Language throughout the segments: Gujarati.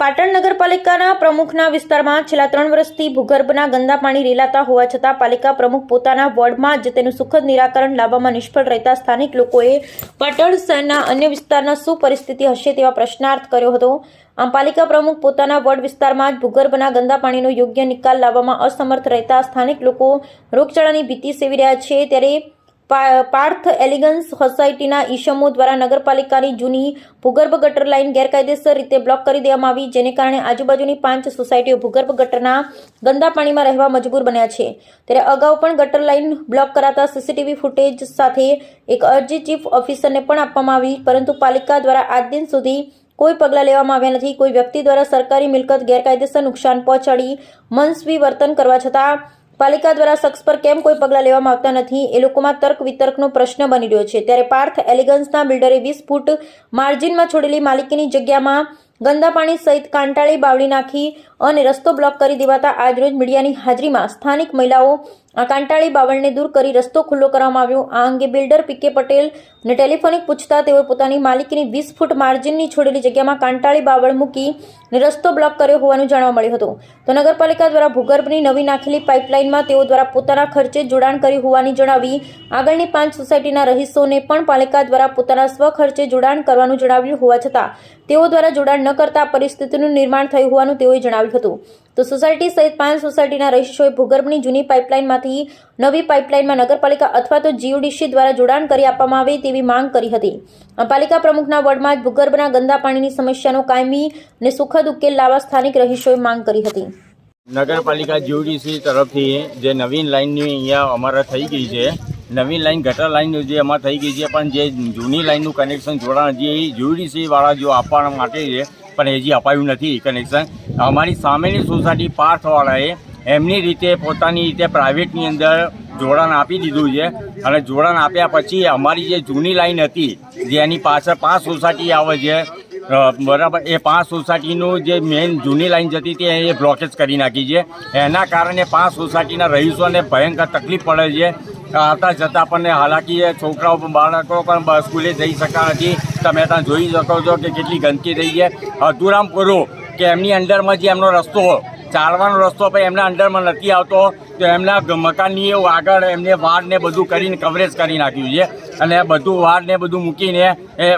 પાટણ નગરપાલિકાના પ્રમુખના વિસ્તારમાં છેલ્લા ત્રણ વર્ષથી ભૂગર્ભના ગંદા પાણી રેલાતા હોવા છતાં પાલિકા પ્રમુખ પોતાના વોર્ડમાં જ તેનું સુખદ નિરાકરણ લાવવામાં નિષ્ફળ રહેતા સ્થાનિક લોકોએ પાટણ શહેરના અન્ય વિસ્તારના શું પરિસ્થિતિ હશે તેવા પ્રશ્નાર્થ કર્યો હતો. આમ પાલિકા પ્રમુખ પોતાના વોર્ડ વિસ્તારમાં જ ભૂગર્ભના ગંદા પાણીનો યોગ્ય નિકાલ લાવવામાં અસમર્થ રહેતા સ્થાનિક લોકો રોગચાળાની ભીતિ સેવી રહ્યા છે ત્યારે પાર્થ એલિગન્સ સોસાયટીના ઈશમો દ્વારા નગરપાલિકાની જૂની ભૂગર્ભ ગટર લાઇન ગેરકાયદેસર રીતે બ્લોક કરી દેવામાં આવી, જેને કારણે આજુબાજુની પાંચ સોસાયટીઓ ભૂગર્ભ ગટરના ગંદા પાણીમાં રહેવા મજબૂર બન્યા છે. ત્યારે અગાઉ પણ ગટર લાઇન બ્લોક કરાતા સીસીટીવી ફૂટેજ સાથે એક અરજી ચીફ ઓફિસરને પણ આપવામાં આવી, પરંતુ પાલિકા દ્વારા આજ દિન સુધી કોઈ પગલાં લેવામાં આવ્યા નથી. કોઈ વ્યક્તિ દ્વારા સરકારી મિલકત ગેરકાયદેસર નુકસાન પહોંચાડી મનસ્વી વર્તન કરવા છતાં પાલિકા દ્વારા શખ્સ પર કેમ કોઈ પગલાં લેવામાં આવતા નથી? એ લોકોમાં તર્ક વિતર્કનો પ્રશ્ન બની રહ્યો છે. ત્યારે પાર્થ એલિગન્સના બિલ્ડરે વીસ ફૂટ માર્જિનમાં છોડેલી માલિકીની જગ્યામાં ગંદા પાણી સહિત કાંટાળી, બાવળી નાખી અને રસ્તો બ્લોક કરી દેવાતા આજરોજ મીડિયાની હાજરીમાં સ્થાનિક મહિલાઓ આ કાંટાળી, બાવળને દૂર કરી રસ્તો ખુલ્લો કરવામાં આવ્યો. આ અંગે બિલ્ડર પીકે પટેલ ને ટેલિફોનિક પૂછતા તેઓએ પોતાની માલિકીની વીસ ફૂટ માર્જિનની છોડેલી જગ્યામાં કાંટાળી, બાવળ મૂકી રસ્તો બ્લોક કર્યો હોવાનું જાણવા મળ્યું હતું. તો નગરપાલિકા દ્વારા ભૂગર્ભની નવી નાખેલી પાઇપલાઇનમાં તેઓ દ્વારા પોતાના ખર્ચે જોડાણ કર્યું હોવાની જણાવી આગળની પાંચ સોસાયટીના રહીશોને પણ પાલિકા દ્વારા પોતાના સ્વખર્ચે જોડાણ કરવાનું જણાવ્યું હોવા છતાં તેઓ દ્વારા જોડાણ ન કરતા પરિસ્થિતિનું નિર્માણ થયું હોવાનું તેઓએ જણાવ્યું હતું. તો સોસાયટી સહિત પાંચ સોસાયટીના રહીશોએ ભૂગર્ભની જૂની પાઇપલાઇનમાંથી નવી પાઇપલાઇનમાં નગરપાલિકા અથવા તો જીયુડીસી દ્વારા જોડાણ કરી આપવામાં આવે તેવી માંગ કરી હતી. પાલિકા પ્રમુખના વડમાં જ ભૂગર્ભના ગંદા પાણીની સમસ્યાનો કાયમી અને સુખદ ઉકેલ લાવવા સ્થાનિક રહીશોએ માંગ કરી હતી. નગરપાલિકા જીઓડીસી તરફથી જે નવીન લાઇનની અહીંયા અમારા થઈ ગઈ છે નવીન લાઇન ગટર લાઇન જે એમાં થઈ ગઈ છે, પણ જે જૂની લાઇનનું કનેક્શન જોડાણ જે યુડીસીવાળા વાળા જો આપવા માટે છે, પણ હજી અપાયું નથી કનેક્શન અમારી સામેની સોસાયટી પાર્થવાળાએ એમની રીતે પોતાની રીતે પ્રાઇવેટની અંદર જોડાણ આપી દીધું છે. અને જોડાણ આપ્યા પછી અમારી જે જૂની લાઇન હતી, જે એની પાછળ પાંચ સોસાયટી આવે છે બરાબર, એ પાંચ સોસાયટીનું જે મેઇન જૂની લાઈન જતી હતી, એ બ્લોકેજ કરી નાખી છે. એના કારણે પાંચ સોસાયટીના રહીશોને ભયંકર તકલીફ પડે છે. આવતા જતાં આપણને હાલાકી છે. છોકરાઓ, બાળકો પણ સ્કૂલે જઈ શકતા નથી. તમે ત્યાં જોઈ શકો છો કે કેટલી ગંદકી થઈ છે. અધુરામ કરો કે એમની અંડરમાં જે એમનો રસ્તો ચાલવાનો રસ્તો પણ એમના અંડરમાં નથી આવતો, તો એમના મકાનની એવું આગળ એમને વાડ ને બધું કરીને કવરેજ કરી નાખ્યું છે. અને બધું વાડ ને બધું મૂકીને એ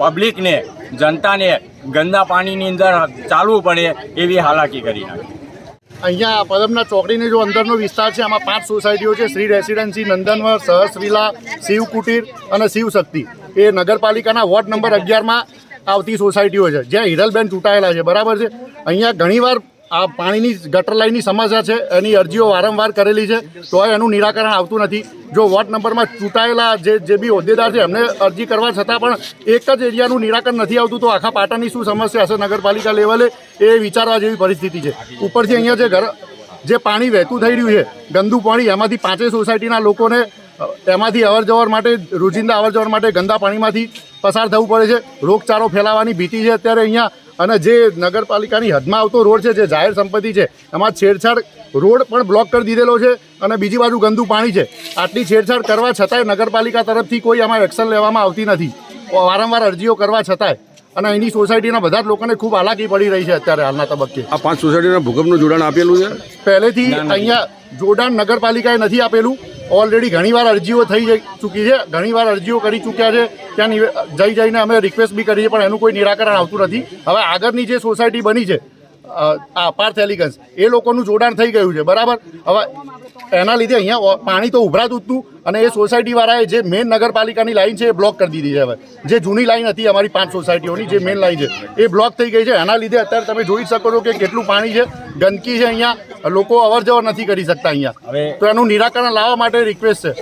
પબ્લિકને જનતાને ગંદા પાણીની અંદર ચાલવું પડે એવી હાલાકી કરી નાખી. અહીંયા પદમના ચોકડીની જો અંદરનો વિસ્તાર છે, આમાં પાંચ સોસાયટીઓ છે, શ્રી રેસિડેન્સી, નંદનવર સહસવિલા શિવ કુટીર અને શિવશક્તિ એ નગરપાલિકાના વોર્ડ નંબર અગિયારમાં આવતી સોસાયટીઓ છે, જ્યાં હિરલબેન ચૂંટાયેલા છે. બરાબર છે? અહીંયા ઘણીવાર આ પાણીની ગટર લાઈનની સમસ્યા છે, એની અરજીઓ વારંવાર કરેલી છે તોય એનું નિરાકરણ આવતું નથી. જો વોર્ડ નંબરમાં ચૂંટાયેલા જે જે બી હોદ્દેદાર છે, એમને અરજી કરવા છતાં પણ એક જ એરિયાનું નિરાકરણ નથી આવતું, તો આખા પાટણની શું સમસ્યા હશે નગરપાલિકા લેવલે, એ વિચારવા જેવી પરિસ્થિતિ છે. ઉપરથી અહીંયા જે ઘર, જે પાણી વહેતું થઈ રહ્યું છે, ગંદુ પાણી, એમાંથી પાંચેય સોસાયટીના લોકોને એમાંથી અવર જવર માટે, રોજિંદા અવર જવર માટે ગંદા પાણીમાંથી પસાર થવું પડે છે. રોગચાળો ફેલાવાની ભીતિ છે. અત્યારે અહીંયા અને જે નગરપાલિકાની હદમાં આવતો રોડ છે જે જાહેર સંપત્તિ છે એમાં છેડછાડ રોડ પણ બ્લોક કરી દીધેલો છે અને બીજી બાજુ ગંદુ પાણી છે. આટલી છેડછાડ કરવા છતાંય નગરપાલિકા તરફથી કોઈ આમાં એક્શન લેવામાં આવતી નથી. વારંવાર અરજીઓ કરવા છતાંય. અને અહીંની સોસાયટીના બધા જ લોકોને ખૂબ હાલાકી પડી રહી છે અત્યારે હાલના તબક્કે. આ પાંચ સોસાયટીના ભૂકંપનું જોડાણ આપેલું છે? પહેલેથી અહીંયા જોડાણ નગરપાલિકાએ નથી આપેલું. ઓલરેડી ઘણીવાર અરજીઓ થઈ ચૂકી છે, ઘણીવાર અરજીઓ કરી ચૂક્યા છે, ત્યાં જઈ જઈને અમે રિક્વેસ્ટ બી કરી છે પણ એનું કોઈ નિરાકરણ આવતું નથી. હવે આગળની જે સોસાયટી બની છે આ પાર્થ એલિગન્સ એ લોકોનું જોડાણ થઈ ગયું છે, બરાબર? હવે એના લીધે અહીંયા પાણી તો ઉભરાતું હતું અને એ સોસાયટીવાળાએ જે મેન નગરપાલિકાની લાઈન છે એ બ્લોક કરી દીધી છે હવે. જે જૂની લાઈન હતી અમારી પાંચ સોસાયટીઓની જે મેન લાઈન છે એ બ્લોક થઈ ગઈ છે. એના લીધે અત્યારે તમે જોઈ શકો છો કે કેટલું પાણી છે. ગંદકી છે અહીંયા. લોકો અવર જવર નથી કરી શકતા અહીંયા. તો એનું નિરાકરણ લાવવા માટે રિક્વેસ્ટ છે.